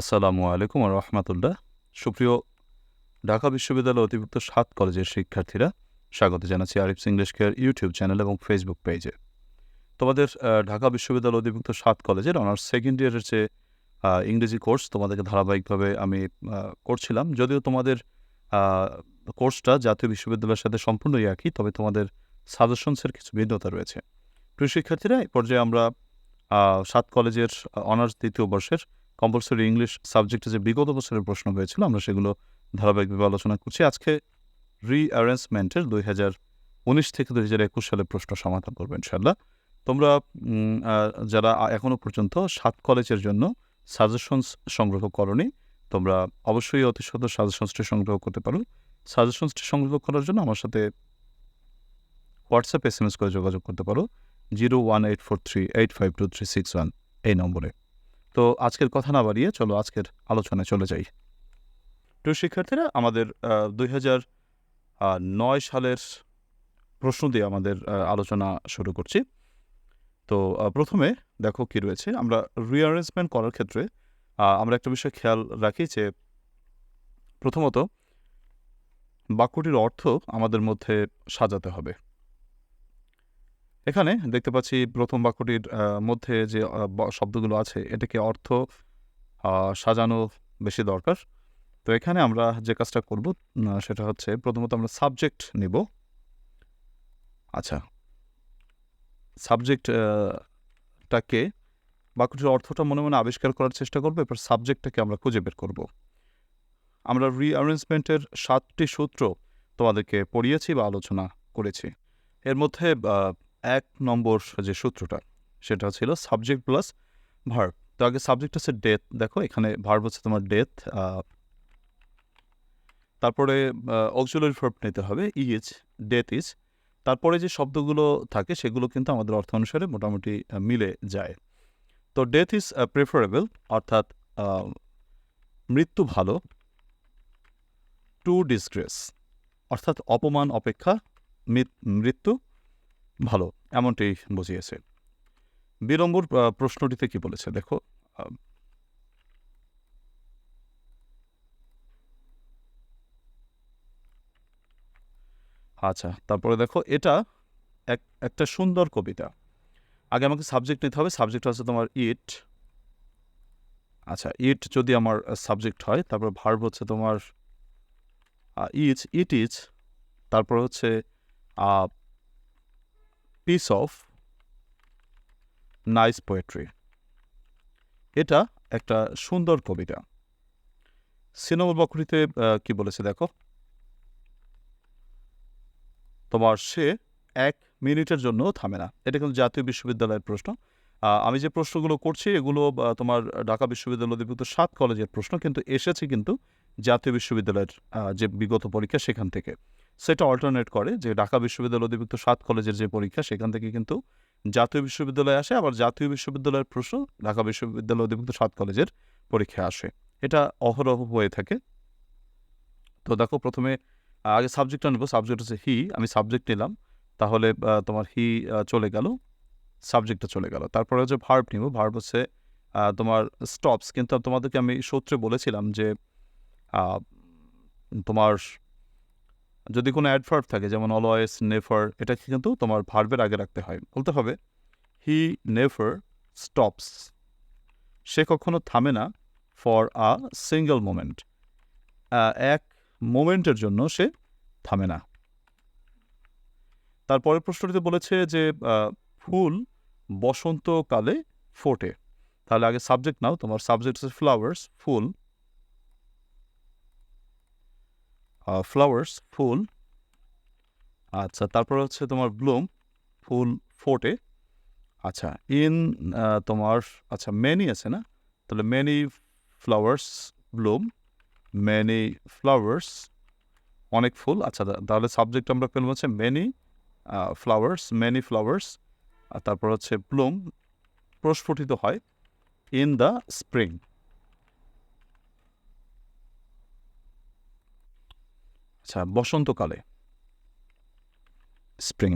আসসালামু আলাইকুম রহমতুল্লাহ। সুপ্রিয় ঢাকা বিশ্ববিদ্যালয় অধিভুক্ত সাত কলেজের শিক্ষার্থীরা, স্বাগত জানাচ্ছি Arif English care YouTube channel এবং ফেসবুক পেজে। তোমাদের ঢাকা বিশ্ববিদ্যালয় অধিভুক্ত সাত কলেজের অনার্স সেকেন্ড ইয়ারের যে ইংরেজি কোর্স তোমাদেরকে ধারাবাহিকভাবে আমি করছিলাম, যদিও তোমাদের কোর্সটা জাতীয় বিশ্ববিদ্যালয়ের সাথে সম্পূর্ণই একই, তবে তোমাদের সাজেশনসের কিছু ভিন্নতা রয়েছে। প্রিয় শিক্ষার্থীরা এই পর্যায়ে আমরা সাত কলেজের অনার্স দ্বিতীয় বর্ষের কম্পালসরি ইংলিশ সাবজেক্টে যে বিগত বছরের প্রশ্ন হয়েছিল, আমরা সেগুলো ধারাবাহিকভাবে আলোচনা করছি। আজকে রিঅ্যারেঞ্জমেন্টের দুই হাজার উনিশ থেকে দুই হাজার একুশ সালের প্রশ্ন সমাধান করব ইনশাল্লাহ তোমরা যারা আ- এখনও পর্যন্ত সাত কলেজের জন্য সাজেশনস সংগ্রহ করনি, তোমরা অবশ্যই অতি সত্তর সাজেশনসটি সংগ্রহ করতে পারো। সাজেশনসটি সংগ্রহ করার জন্য আমার সাথে হোয়াটসঅ্যাপ এস এম এস করে যোগাযোগ করতে পারো। Zero one eight four three eight five two three six one এই নম্বরে। তো আজকের কথা না বাড়িয়ে চলো আজকের আলোচনায় চলে যাই। প্রিয় শিক্ষার্থীরা, আমাদের দুই হাজার নয় সালের প্রশ্ন দিয়ে আমাদের আলোচনা শুরু করছি। তো প্রথমে দেখো কি রয়েছে। আমরা রিঅ্যারেঞ্জমেন্ট করার ক্ষেত্রে আমরা একটা বিষয় খেয়াল রাখি যে, প্রথমত বাক্যটির অর্থ আমাদের মধ্যে সাজাতে হবে। এখানে দেখতে পাচ্ছি প্রথম বাক্যটির মধ্যে যে শব্দগুলো আছে, এটাকে অর্থ সাজানো বেশি দরকার। তো এখানে আমরা যে কাজটা করব সেটা হচ্ছে প্রথমত আমরা সাবজেক্ট নিব। আচ্ছা। সাবজেক্টটাকে বাক্যটির অর্থটা মনে মনে আবিষ্কার করার চেষ্টা করব এবার সাবজেক্টটাকে আমরা খুঁজে বের করব। আমরা রিঅ্যারেঞ্জমেন্টের সাতটি সূত্র তোমাদেরকে পড়িয়েছি বা আলোচনা করেছি। এর মধ্যে এক নম্বর যে সূত্রটা, সেটা ছিল সাবজেক্ট প্লাস ভার্ব তো আগে সাবজেক্ট হচ্ছে ডেথ দেখো এখানে ভার্ব হচ্ছে তোমার ডেথ তারপরে অক্সুলারি ভার্ব নিতে হবে ইজ ডেথ ইজ তারপরে যে শব্দগুলো থাকে সেগুলো কিন্তু আমাদের অর্থ অনুসারে মোটামুটি মিলে যায়। তো ডেথ ইজ প্রেফারেবল অর্থাৎ মৃত্যু ভালো টু ডিসগ্রেস অর্থাৎ অপমান, অপেক্ষা মৃত্যু ভালো। এমনটি বুঝিয়েছে। বিলম্বর প্রশ্নটিতে কি বলেছে? দেখো আচ্ছা তারপরে দেখো, এটা এক, একটা সুন্দর কবিতা। আগে আমাকে সাবজেক্ট নিতে হবে সাবজেক্ট হচ্ছে তোমার ইট আচ্ছা ইট যদি আমার সাবজেক্ট হয়, তারপর ভার্ব হচ্ছে তোমার ইজ ইট ইজ তারপর হচ্ছে পিস অফ নাইস পোয়েট্রি এটা একটা সুন্দর কবিতা। সিনেমা বকরিতে কি বলেছে দেখো? তোমার সে এক মিনিটের জন্য থামে না। এটা কিন্তু জাতীয় বিশ্ববিদ্যালয়ের প্রশ্ন। আমি যে প্রশ্নগুলো করছি, এগুলো তোমার ঢাকা বিশ্ববিদ্যালয় অধিভুক্ত সাত কলেজের প্রশ্ন, কিন্তু এসেছে কিন্তু জাতীয় বিশ্ববিদ্যালয়ের যে বিগত পরীক্ষা সেখান থেকে। সেটা অল্টারনেট করে, যে ঢাকা বিশ্ববিদ্যালয় অধিভুক্ত সাত কলেজের যে পরীক্ষা, সেখান থেকে কিন্তু জাতীয় বিশ্ববিদ্যালয়ে আসে, আবার জাতীয় বিশ্ববিদ্যালয়ের প্রশ্ন ঢাকা বিশ্ববিদ্যালয় অধিভুক্ত সাত কলেজের পরীক্ষায় আসে। এটা অহরহ হয়ে থাকে। তো দেখো, প্রথমে আগে সাবজেক্টটা নেব। সাবজেক্ট হচ্ছে হি আমি সাবজেক্ট নিলাম। তাহলে তোমার হি চলে গেল। সাবজেক্টটা চলে গেল। তারপরে হচ্ছে ভার্ব নিব। ভার্ব হচ্ছে তোমার স্টপস কিন্তু তোমাদেরকে আমি সূত্রে বলেছিলাম যে তোমার যদি কোনো অ্যাডভার্ব থাকে, যেমন অলওয়েস নেফার এটা কিন্তু তোমার ভার্বের আগে রাখতে হয়। বলতে হবে হি নেফার স্টপস সে কখনো থামে না ফর আ সিঙ্গেল মোমেন্ট এক মোমেন্টের জন্য সে থামে না। তারপরের প্রশ্নটিতে বলেছে যে ফুল বসন্তকালে ফোটে। তাহলে আগে সাবজেক্ট নাও, তোমার সাবজেক্ট হচ্ছে ফ্লাওয়ার্স ফুল ফ্লাওয়ার্স ফুল। আচ্ছা তারপর হচ্ছে তোমার ব্লুম ফুল ফোটে। আচ্ছা ইন তোমার আচ্ছা মেনি আছে না? তাহলে many flowers bloom many flowers অনেক ফুল। আচ্ছা তাহলে সাবজেক্ট আমরা পেলাম হচ্ছে মেনি ফ্লাওয়ার্স মেনি ফ্লাওয়ার্স আর তারপর হচ্ছে ব্লুম প্রস্ফুটিত হয় ইন দ্য স্প্রিং আচ্ছা বসন্তকালে, স্প্রিং।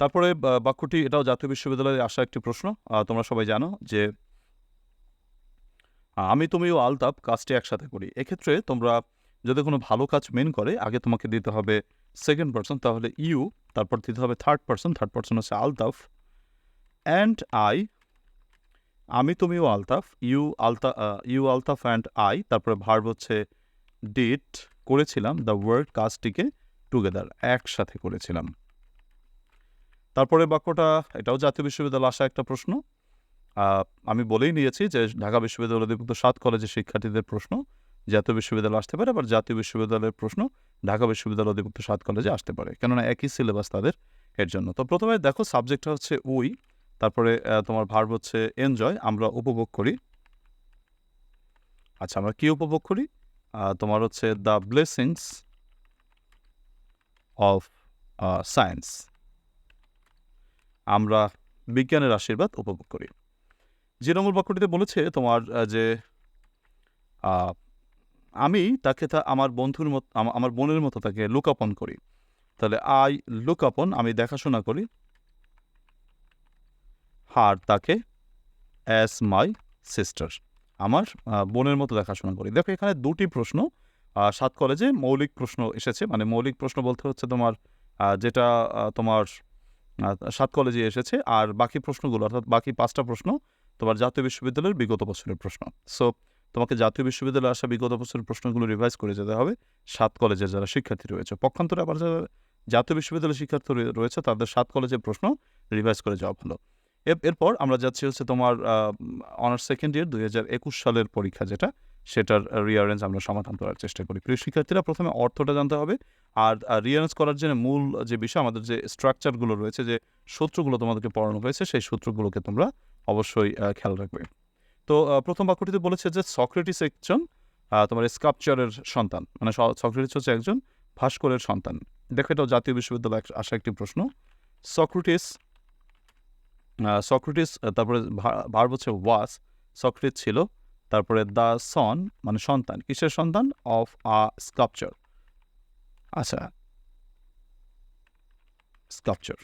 তারপরে বাক্যটি, এটাও জাতীয় বিশ্ববিদ্যালয়ে আসা একটি প্রশ্ন তোমরা সবাই জানো যে আমি, তুমি ও আলতাপ কাজটি একসাথে করি। এক্ষেত্রে তোমরা যদি কোনো ভালো কাজ মেন করে, আগে তোমাকে দিতে হবে সেকেন্ড পার্সন তাহলে ইউ তারপর দিতে হবে থার্ড পার্সন থার্ড পার্সন হচ্ছে আলতাফ অ্যান্ড আই আমি, তুমি ও আলতাফ, ইউ, আলতা ইউ, আলতাফ অ্যান্ড আই, তারপরে ভার্ব হচ্ছে ডিট করেছিলাম, দ্য ওয়ার্ড কাজটিকে টুগেদার, একসাথে করেছিলাম। তারপরে বাক্যটা, এটাও জাতীয় বিশ্ববিদ্যালয় আসা একটা প্রশ্ন। আমি বলেই নিয়েছি যে ঢাকা বিশ্ববিদ্যালয় অধিভুক্ত সাত কলেজের শিক্ষার্থীদের প্রশ্ন, জাতীয় বিশ্ববিদ্যালয় আসতে পারে, আবার জাতীয় বিশ্ববিদ্যালয়ের প্রশ্ন ঢাকা বিশ্ববিদ্যালয় অধিভুক্ত সাত কলেজে আসতে পারে, কেননা একই সিলেবাস তাদের এর জন্য। তো প্রথমে দেখো সাবজেক্টটা হচ্ছে উই তারপরে তোমার ভার্ব হচ্ছে এনজয় আমরা উপভোগ করি। আচ্ছা আমরা কি উপভোগ করি? তোমার হচ্ছে দ্য ব্লেসিংস অফ সায়েন্স আমরা বিজ্ঞানের আশীর্বাদ উপভোগ করি। যে নম্বর বাক্যটিতে বলেছে তোমার যে আমি তাকে তা আমার বন্ধুর মতো আমার বোনের মতো তাকে লুকাপন করি। তাহলে আই লুকাপন, আমি দেখাশোনা করি। হার তাকে অ্যাজ মাই সিস্টার আমার বোনের মতো দেখাশোনা করি। দেখো, এখানে দুটি প্রশ্ন সাত কলেজে মৌলিক প্রশ্ন এসেছে। মানে মৌলিক প্রশ্ন বলতে হচ্ছে তোমার যেটা তোমার সাত কলেজে এসেছে। আর বাকি প্রশ্নগুলো, অর্থাৎ বাকি পাঁচটা প্রশ্ন তোমার জাতীয় বিশ্ববিদ্যালয়ের বিগত বছরের প্রশ্ন। সো তোমাকে জাতীয় বিশ্ববিদ্যালয়ে আসা বিগত বছরের প্রশ্নগুলো রিভাইজ করে যেতে হবে সাত কলেজের যারা শিক্ষার্থী রয়েছে। পক্ষান্তরে আবার যারা জাতীয় বিশ্ববিদ্যালয়ের শিক্ষার্থী রয়েছে, তাদের সাত কলেজের প্রশ্ন রিভাইজ করে যাওয়া ভালো। এরপর আমরা যাচ্ছি হচ্ছে তোমার অনার্স সেকেন্ড ইয়ার দুই হাজার একুশ সালের পরীক্ষা যেটা, সেটার রিয়ারেঞ্জ আমরা সমাধান করার চেষ্টা করি। প্রিয় শিক্ষার্থীরা, প্রথমে অর্থটা জানতে হবে। আর রিয়ারেঞ্জ করার জন্য মূল যে বিষয়, আমাদের যে স্ট্রাকচারগুলো রয়েছে, যে সূত্রগুলো তোমাদেরকে পড়ানো হয়েছে, সেই সূত্রগুলোকে তোমরা অবশ্যই খেয়াল রাখবে। তো প্রথম বাক্যটিতে বলেছে যে, সক্রেটিস একজন তোমার স্কাপচারের সন্তান। মানে সক্রেটিস হচ্ছে একজন ভাস্করের সন্তান। দেখো, এটাও জাতীয় বিশ্ববিদ্যালয়ে আসা একটি প্রশ্ন। সক্রেটিস সক্রেটিস তারপরে ভার্ব হচ্ছে ওয়াস সক্রেটিস ছিল। তারপরে দ্য সন মানে সন্তান, কিসের সন্তান? Of a sculpture. আচ্ছা। Sculpture.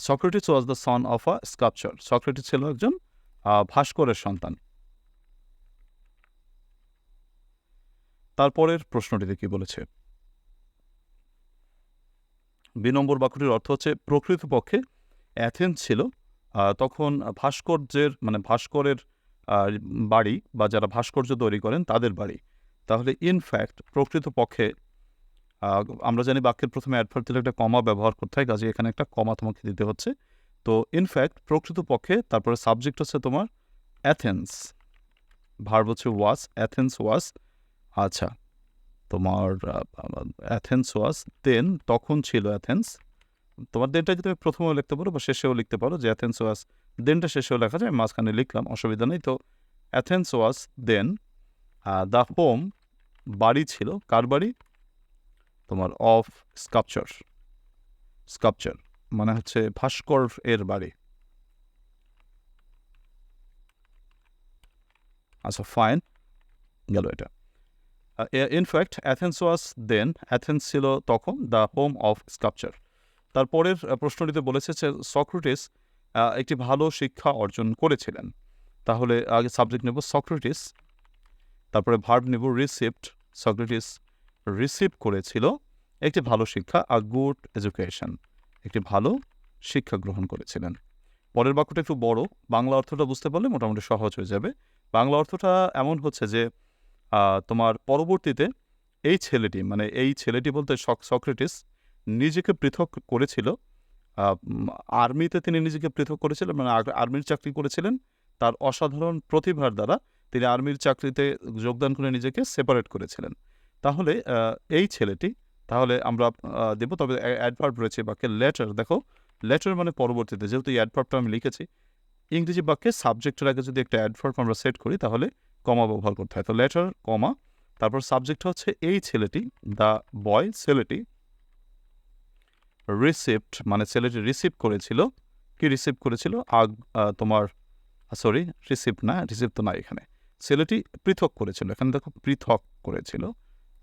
Socrates was the son of a sculpture. Socrates ছিল একজন ভাস্করের সন্তান। তারপরের প্রশ্নটিতে কি বলেছে? বি নম্বর বাক্যটির অর্থ হচ্ছে, প্রকৃতপক্ষে অ্যাথেন্স ছিল তখন ভাস্কর্যের মানে ভাস্করের বাড়ি বা যারা ভাস্কর্য তৈরি করেন তাদের বাড়ি। তাহলে ইনফ্যাক্ট প্রকৃতপক্ষে আমরা জানি বাক্যের প্রথমে অ্যাডভার্ট দিলে একটা কমা ব্যবহার করতে হয় কাজে এখানে একটা কমা তোমাকে দিতে হচ্ছে। তো ইনফ্যাক্ট প্রকৃতপক্ষে তারপরে সাবজেক্ট হচ্ছে তোমার অ্যাথেন্স ভার্ব হচ্ছে ওয়াস অ্যাথেন্স ওয়াস আচ্ছা তোমার অ্যাথেন্স ওয়াস দেন তখন ছিল অ্যাথেন্স তোমার দেনটাকে তুমি প্রথমেও লিখতে পারো বা শেষেও লিখতে পারো যে অ্যাথেন্স ওয়াস দেনটা শেষেও লেখা যায়, মাঝখানে লিখলাম, অসুবিধা নেই। তো Athens was then the home বাড়ি ছিল। কার বাড়ি? তোমার অফ স্কাপচার স্কাপচার মানে হচ্ছে ভাস্কর এর বাড়ি। আচ্ছা ফাইন গেল এটা। In fact Athens was then Athens ছিল তখন দ্য হোম অফ স্কাপচার তারপরের প্রশ্নটিতে বলেছে যে সক্রেটিস একটি ভালো শিক্ষা অর্জন করেছিলেন। তাহলে আগে সাবজেক্ট নেব সক্রেটিস, তারপরে ভার্ব নেব রিসিপ্ট সক্রেটিস রিসিভ করেছিল একটি ভালো শিক্ষা আ গুড এডুকেশন একটি ভালো শিক্ষা গ্রহণ করেছিলেন। পরের বাক্যটা একটু বড়, বাংলা অর্থটা বুঝতে পারলে মোটামুটি সহজ হয়ে যাবে। বাংলা অর্থটা এমন হচ্ছে যে তোমার পরবর্তীতে এই ছেলেটি মানে এই ছেলেটি বলতে সক- সক্রেটিস নিজেকে পৃথক করেছিল। আর্মিতে তিনি নিজেকে পৃথক করেছিলেন মানে আর্মির চাকরি করেছিলেন। তার অসাধারণ প্রতিভার দ্বারা তিনি আর্মির চাকরিতে যোগদান করে নিজেকে সেপারেট করেছিলেন। তাহলে এই ছেলেটি, তাহলে আমরা দেব তবে অ্যাডভার্ব রয়েছে বাক্যে লেটার দেখো। লেটার মানে পরবর্তীতে, যেহেতু এই অ্যাডভার্বটা আমি লিখেছি, ইংরেজি বাক্যে সাবজেক্টের আগে যদি একটা অ্যাডভার্ব আমরা সেট করি, তাহলে কমা ব্যবহার করতে হয়। তো লেটার কমা তারপর সাবজেক্ট হচ্ছে এই ছেলেটি দ্য বয় ছেলেটি রিসিপ্ট মানে ছেলেটি রিসিভ করেছিল, কি রিসিভ করেছিল? আগ তোমার সরি রিসিভ না রিসিভ তো না এখানে। ছেলেটি পৃথক করেছিল, এখানে দেখো পৃথক করেছিল।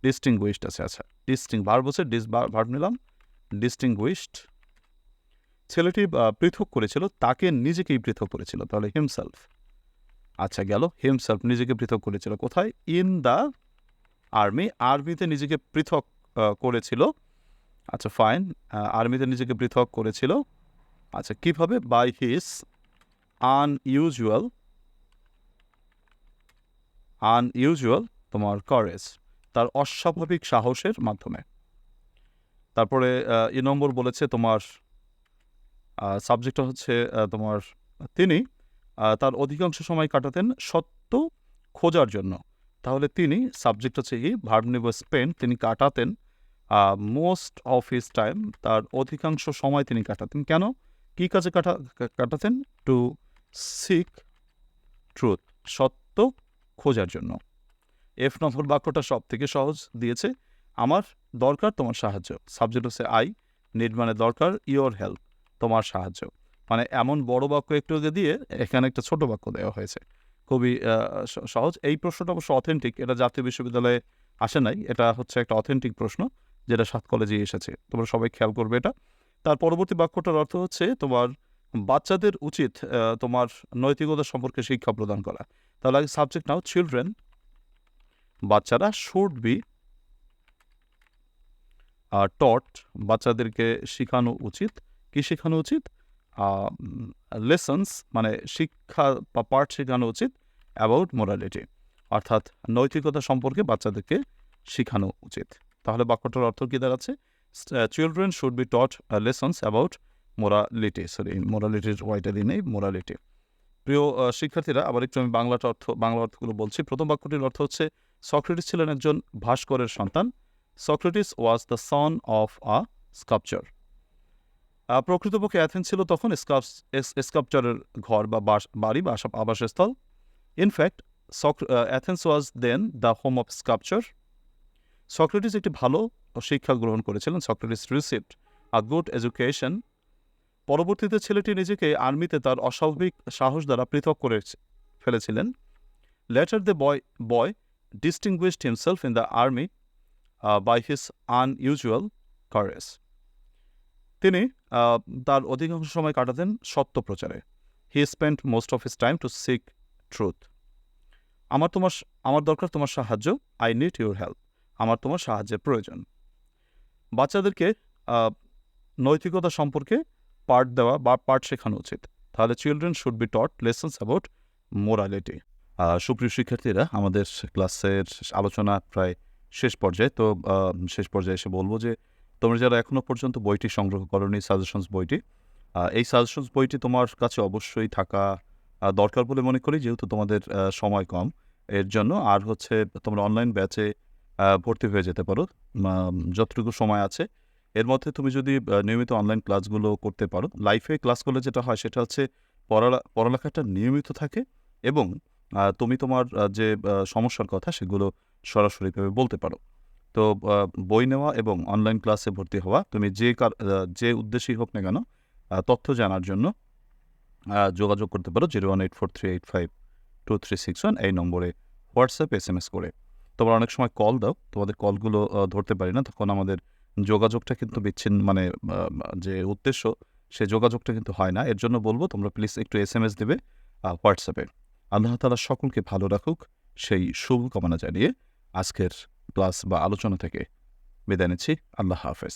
ডিস্টিংগুইশড আছে আচ্ছা। ডিস্টিং ভার্ব হচ্ছে ডিস ভার্ব নিলাম। ডিস্টিংগুইশড ছেলেটি পৃথক করেছিল, তাকে নিজেকেই পৃথক করেছিল, তাহলে হিমসেলফ আচ্ছা গেল। হিমসেলফ নিজেকে পৃথক করেছিল কোথায়? ইন দ্য আর্মি আর্মিতে নিজেকে পৃথক করেছিল। আচ্ছা ফাইন আর্মিতে নিজেকে পৃথক করেছিল। আচ্ছা কীভাবে? বাই হিস আনইউজুয়াল আনইউজুয়াল তোমার করেজ তার অস্বাভাবিক সাহসের মাধ্যমে। তারপরে এ নম্বর বলেছে তোমার সাবজেক্টটা হচ্ছে তোমার, তিনি তার অধিকাংশ সময় কাটাতেন সত্য খোঁজার জন্য। তাহলে তিনি সাবজেক্ট হচ্ছে ই ভার্ব নিব স্পেন তিনি কাটাতেন মোস্ট অফ হিস টাইম তার অধিকাংশ সময় তিনি কাটাতেন। কেন? কী কাজে কাটা কাটাতেন? টু সিক ট্রুথ সত্য খোঁজার জন্য। এফ নম্বর বাক্যটা সব থেকে সহজ দিয়েছে, আমার দরকার তোমার সাহায্য। সাবজেক্ট হচ্ছে আই নিড মানে দরকার ইওর হেল্প তোমার সাহায্য। মানে এমন বড় বাক্য একটু দিয়ে এখানে একটা ছোট বাক্য দেওয়া হয়েছে। খুবই সহজ। এই প্রশ্নটা অবশ্য অথেন্টিক এটা জাতীয় বিশ্ববিদ্যালয়ে আসে নাই, এটা হচ্ছে একটা অথেন্টিক প্রশ্ন। যেটা সাত কলেজে এসেছে। তোমরা সবাই খেয়াল করবে এটা। তার পরবর্তী বাক্যটার অর্থ হচ্ছে তোমার বাচ্চাদের উচিত তোমার নৈতিকতা সম্পর্কে শিক্ষা প্রদান করা। তাহলে আগে সাবজেক্ট নাও চিলড্রেন বাচ্চারা শুড বি টট বাচ্চাদেরকে শেখানো উচিত। কি শেখানো উচিত? লেসন্স মানে শিক্ষা বা পাঠ শেখানো উচিত অ্যাবাউট মোরালিটি অর্থাৎ নৈতিকতা সম্পর্কে বাচ্চাদেরকে শেখানো উচিত। তাহলে বাক্যটার অর্থ কী দাঁড়াচ্ছে? Children should be taught lessons about morality sorry মোরালিটির ওয়াইটা দিই নেই মোরালিটি প্রিয় শিক্ষার্থীরা, আবার একটু আমি বাংলাটা অর্থ, বাংলা অর্থগুলো বলছি। প্রথম বাক্যটির অর্থ হচ্ছে, সক্রেটিস ছিলেন একজন ভাস্করের সন্তান। Socrates was the son of a sculptor প্রকৃতপক্ষে অ্যাথেন্স ছিল তখন স্কাপচারের ঘর বা বাড়ি বা আবাসস্থল। In fact Athens was then the home of sculpture. Socrates একটি ভালো শিক্ষা গ্রহণ করেছিলেন, Socrates received a good education. পরবর্তীতে ছেলেটি নিজেকে আর্মিতে তার অস্বাভাবিক সাহস দ্বারা পৃথক করে ফেলেছিলেন। Later the boy boy distinguished himself in the army by his unusual courage. তিনি তার অধিকাংশ সময় কাটাতেন সত্য প্রচারে। He spend most of his time to seek truth. আমার তোমার, আমার দরকার তোমার সাহায্য। I need your help. আমার তোমার সাহায্যের প্রয়োজন। বাচ্চাদেরকে নৈতিকতা সম্পর্কে পাঠ দেওয়া বা পাঠ শেখানো উচিত। তাহলে children should be taught lessons about morality সুপ্রিয় শিক্ষার্থীরা, আমাদের ক্লাসের আলোচনা প্রায় শেষ পর্যায়ে। তো শেষ পর্যায়ে এসে বলব যে, তোমরা যারা এখনও পর্যন্ত বইটি সংগ্রহ করনি সাজেশনস বইটি এই সাজেশনস বইটি তোমার কাছে অবশ্যই থাকা দরকার বলে মনে করি, যেহেতু তোমাদের সময় কম। এর জন্য আর হচ্ছে তোমরা অনলাইন ব্যাচে ভর্তি হয়ে যেতে পারো। যতটুকু সময় আছে। এর মধ্যে তুমি যদি নিয়মিত অনলাইন ক্লাসগুলো করতে পারো। লাইফে ক্লাস করলে যেটা হয়, সেটা হচ্ছে পড়া পড়ালেখাটা নিয়মিত থাকে এবং তুমি তোমার যে সমস্যার কথা, সেগুলো সরাসরিভাবে বলতে পারো। তো বই নেওয়া এবং অনলাইন ক্লাসে ভর্তি হওয়া, তুমি যে কার- যে উদ্দেশ্যেই হোক না কেন তথ্য জানার জন্য যোগাযোগ করতে পারো zero one eight four three eight five two three six one এই নম্বরে হোয়াটসঅ্যাপ, এস এম এস করে। তোমরা অনেক সময় কল দাও, তোমাদের কলগুলো ধরতে পারি না। তখন আমাদের যোগাযোগটা কিন্তু বিচ্ছিন্ন মানে যে উদ্দেশ্য, সে যোগাযোগটা কিন্তু হয় না। এর জন্য বলব, তোমরা প্লিজ একটু এস এম এস দেবে হোয়াটসঅ্যাপে আল্লাহ তালা সকলকে ভালো রাখুক, সেই শুভকামনা জানিয়ে আজকের ক্লাস বা আলোচনা থেকে বিদায় নিচ্ছি। আল্লাহ হাফেজ।